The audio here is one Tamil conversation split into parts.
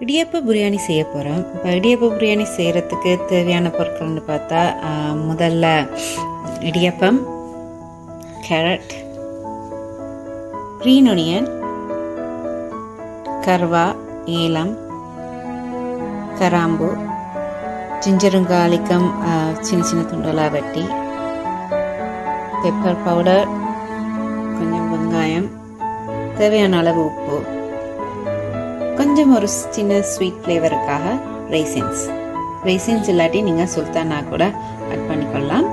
இடியப்ப பிரியாணி செய்ய போகிறோம் இப்போ இடியப்ப பிரியாணி செய்கிறதுக்கு தேவையான பொருட்கள்னு பார்த்தா முதல்ல இடியப்பம் கேரட் க்ரீன் ஒனியன் கர்வா ஏலம் கராம்பு ஜிஞ்சரும் காலிக்கம் சின்ன சின்ன துண்டலாக வெட்டி பெப்பர் பவுடர் கொஞ்சம் வெங்காயம் தேவையான அளவு உப்பு கொஞ்சம் ஒரு சின்ன ஸ்வீட் ஃப்ளேவருக்காக ரைசின்ஸ் ரைசின்ஸ் இல்லாட்டி நீங்கள் சுல்தானா கூட ஆட் பண்ணிக்கொள்ளலாம்.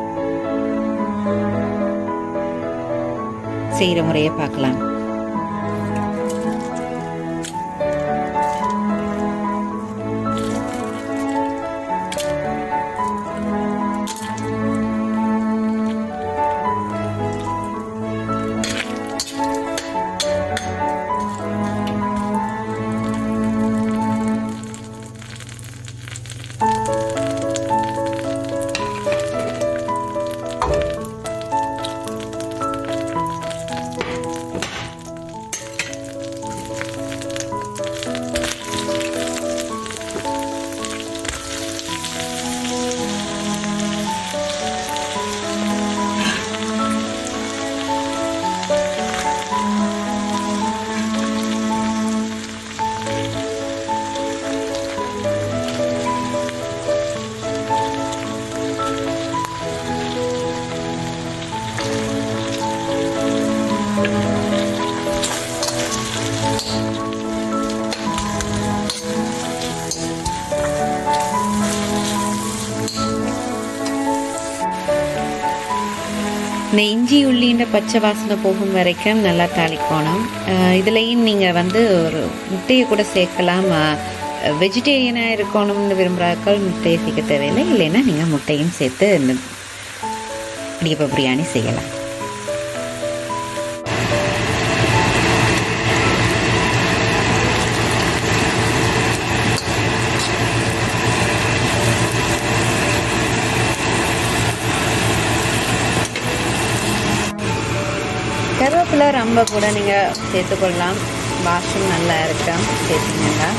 செய்கிற முறையை பார்க்கலாம். இந்த இஞ்சி உள்ளின்ற பச்சை வாசனை போகும் வரைக்கும் நல்லா தாளிக்கணும். இதுலேயும் நீங்கள் வந்து ஒரு முட்டையை கூட சேர்க்கலாம். வெஜிடேரியனாக இருக்கணும்னு விரும்புகிறாக்கள் முட்டையை சேர்க்க தேவையில்லை. இல்லைன்னா நீங்கள் முட்டையும் சேர்த்து இந்த இடியப்ப பிரியாணி செய்யலாம். கருவேப்பிலை ரொம்ப கூட நீங்கள் சேர்த்துக்கொள்ளலாம். வாஷும் நல்லா இருக்கா? சேர்த்தீங்கன்னா